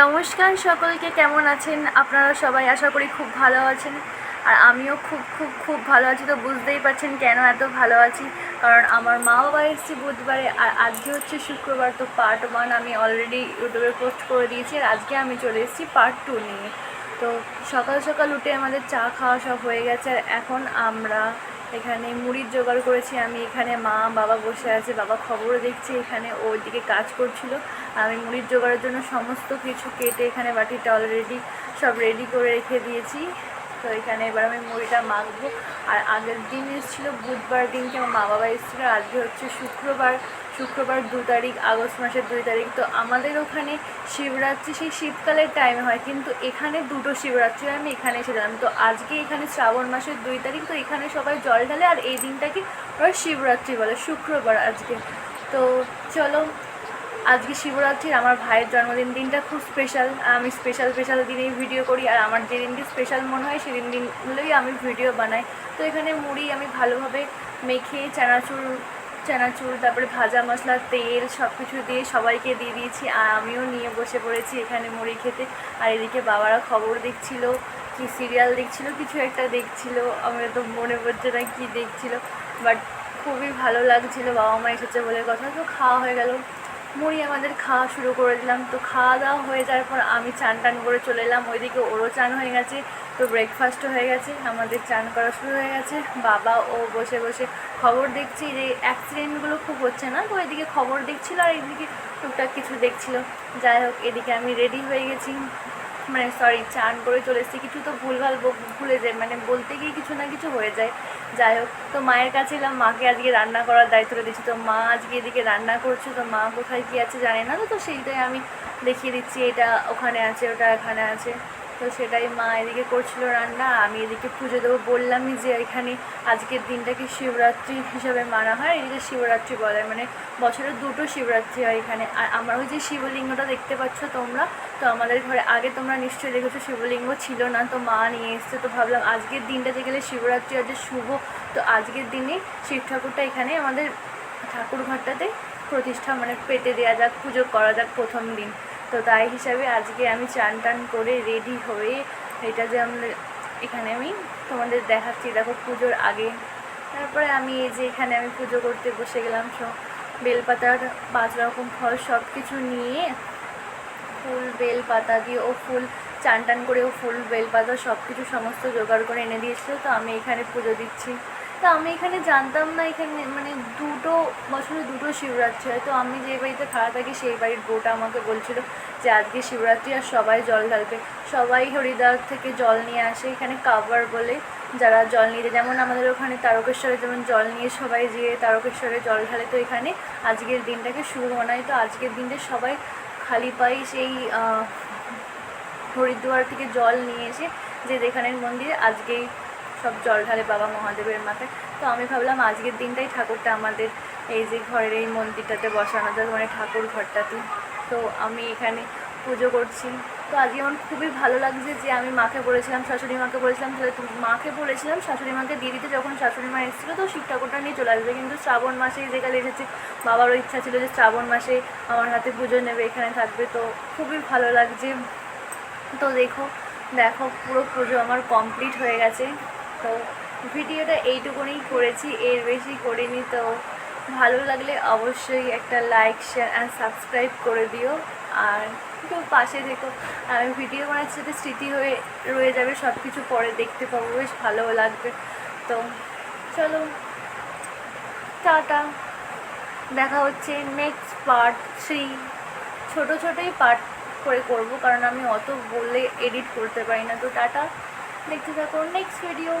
নমস্কার সকলকে, কেমন আছেন? আপনারা সবাই আশা করি খুব ভালো আছেন। আর আমিও খুব খুব খুব ভালো আছি। তো বুঝতেই পারছেন কেন এত ভালো আছি। কারণ আমার মা বাবা এসেছে বুধবারে, আর আজকে হচ্ছে শুক্রবার। তো পার্ট ওয়ান আমি অলরেডি ইউটিউবে পোস্ট করে দিয়েছি, আর আজকে আমি চলে এসেছি পার্ট টু নিয়ে। তো সকাল সকাল উঠে আমাদের চা খাওয়া সব হয়ে গেছে, আর এখন আমরা এখানে মুড়ির জোগাড় করেছি, আমি এখানে মা, বাবা বসে আছে, বাবা খবরও দেখছে, এখানে ওর ওইদিকে কাজ করছিল। আমি মুড়ির জোগাড়ের জন্য সমস্ত কিছু কেটে এখানে বাটিটা অলরেডি সব রেডি করে রেখে দিয়েছি। তো এখানে এবার আমি মুড়িটা মাখবো। আর আগের দিন এসেছিল, বুধবার দিনকে আমার মা বাবা এসেছিল, আজকে হচ্ছে শুক্রবার। শুক্রবার দু তারিখ, আগস্ট মাসের দুই তারিখ। তো আমাদের ওখানে শিবরাত্রি, সেই শীতকালের টাইমে হয়, কিন্তু এখানে দুটো শিবরাত্রি আমি এখানে এসেছিলাম তো আজকে এখানে শ্রাবণ মাসের দুই তারিখ, তো এখানে সবাই জল ঢালে, আর এই দিনটাকে ওরা শিবরাত্রি বলে, শুক্রবার আজকে। তো চলো, আজকে শিবরাত্রির আমার ভাইয়ের জন্মদিন, দিনটা খুব স্পেশাল আমি স্পেশাল স্পেশাল দিনেই ভিডিও করি, আর আমার যেদিনটি স্পেশাল মনে হয়, সেদিন দিনগুলোই আমি ভিডিও বানাই। তো এখানে মুড়ি আমি ভালোভাবে মেখে, চানাচুর চানাচুর, তারপরে ভাজা মশলা, তেল সব কিছু দিয়ে সবাইকে দিয়ে দিয়েছি। আর আমিও নিয়ে বসে পড়েছি এখানে মুড়ি খেতে। আর এদিকে বাবারা খবর দেখছিল, কি সিরিয়াল দেখছিল, কিছু একটা দেখছিল। আমার তো মনে পড়ছে না কি দেখছিল। বাট খুবই ভালো লাগছিল, বাবা মা এসেছে বলে কথা। তো খাওয়া হয়ে গেল। মুড়ি আমাদের খাওয়া শুরু করে দিলাম। তো খাওয়া দাওয়া হয়ে যাওয়ার পর আমি চান টান করে চলে এলাম। ওইদিকে ওরও চান হয়ে গেছে। তো ব্রেকফাস্টও হয়ে গেছে, আমাদের চান করা শুরু হয়ে গেছে। বাবা ও বসে বসে খবর দেখছি যে অ্যাক্সিডেন্টগুলো খুব হচ্ছে না, তো এদিকে খবর দেখছিল আর এদিকে টুকটাক কিছু দেখছিল। যাই হোক, এদিকে আমি রেডি হয়ে গেছি। মানে সরি চান করে চলে এসেছি। কিছু তো ভুলভাল ভুলে যায় মানে বলতে গিয়ে কিছু না কিছু হয়ে যায়। যাই হোক, তো মায়ের কাছে এলাম, মাকে আজকে রান্না করার দায়িত্বটা দিচ্ছি তো মা আজকে এদিকে রান্না করছে, তো মা কোথায় কী আছে জানে না, তো সেইটাই আমি দেখিয়ে দিচ্ছি। এটা ওখানে আছে, ওটা এখানে আছে। তো সেটাই মা এদিকে করছিল রান্না, আমি এদিকে পুজো দেবো বললামই যে এখানে আজকের দিনটাকে শিবরাত্রি হিসাবে মানা হয়? এদিকে শিবরাত্রি বলে মানে বছরে দুটো শিবরাত্রি হয় এখানে। আর আমার ওই যে শিবলিঙ্গটা দেখতে পাচ্ছ তোমরা? তো আমাদের ঘরে, আগে তোমরা নিশ্চয়ই দেখেছ শিবলিঙ্গ ছিল না, তো মা নিয়ে এসছে। তো ভাবলাম আজকের দিনটাতে গেলে শিবরাত্রি আছে শুভ, তো আজকের দিনে শিব ঠাকুরটা এখানে আমাদের ঠাকুর ঘরটাতে প্রতিষ্ঠা মানে পেতে দেওয়া যাক, পুজো করা যাক প্রথম দিন। তো তাই হিসাবে আজকে আমি চান টান করে রেডি হয়ে এটা যে আমরা এখানে আমি তোমাদের দেখাচ্ছি, দেখো পুজোর আগে। তারপরে আমি এই যে এখানে আমি পুজো করতে বসে গেলাম সব বেলপাতার পাঁচ রকম ফল সব কিছু নিয়ে ফুল বেল পাতা দিয়ে ও ফুল চান টান করে ও ফুল বেল পাতা সব কিছু সমস্ত জোগাড় করে এনে দিয়েছিল, তো আমি এখানে পুজো দিচ্ছি। তো আমি এখানে জানতাম না এখানে মানে দুটো, বছরে দুটো শিবরাত্রি হয় তো আমি যে বাড়িতে ভাড়া থাকি, সেই বাড়ির বউটা আমাকে বলছিল যে, আজকে শিবরাত্রি আর সবাই জল ঢালবে সবাই হরিদ্বার থেকে জল নিয়ে আসে, এখানে কাবার বলে যারা জল নিয়ে যায়। যেমন আমাদের ওখানে তারকেশ্বরে যেমন জল নিয়ে সবাই যেয়ে তারকেশ্বরে জল ঢালে, তো এখানে আজকের দিনটাকে শুভ মনায় তো আজকের দিনটা সবাই খালি পাই সেই হরিদ্বার থেকে জল নিয়ে এসে যে যেখানের মন্দিরে আজকেই সব জল ঢালে বাবা মহাদেবের মাথায়। তো আমি ভাবলাম আজকের দিনটাই ঠাকুরটা আমাদের এই যে ঘরের এই মন্দিরটাতে বসানো যাক মানে ঠাকুর ঘরটাতে। তো আমি এখানে পুজো করছি। তো আজকে আমার খুবই ভালো লাগছে যে আমি মাকে বলেছিলাম, শাশুড়ি মাকে বলেছিলাম তাহলে মাকে বলেছিলাম, শাশুড়ি মাকে দিয়ে দিতে যখন শাশুড়ি মা এসেছিল, তো শিব ঠাকুরটা নিয়ে চলে আসবে। কিন্তু শ্রাবণ মাসেই যেকালে এসেছে, বাবারও ইচ্ছা ছিল যে শ্রাবণ মাসে আমার হাতে পুজো নেবে, এখানে থাকবে। তো খুবই ভালো লাগছে। তো দেখো দেখো পুরো পুজো আমার কমপ্লিট হয়ে গেছে। তো ভিডিওটা এইটুকুনি করেছি, এর বেশি করিনি, তো ভালো লাগলে অবশ্যই একটা লাইক শেয়ার অ্যান্ড সাবস্ক্রাইব করে দিও। আর একটু পাশে দেখো আমি ভিডিও বানাচ্ছি সাথে স্মৃতি হয়ে রয়ে যাবে সব কিছু পরে দেখতে পাবো, বেশ ভালো লাগবে। তো চলো, টাটা। দেখা হচ্ছে নেক্সট পার্ট থ্রি ছোটো ছোটোই পার্ট করে করব, কারণ আমি অত বললে এডিট করতে পারি না, তো টাটা। দেখতে থাকো নেক্সট ভিডিও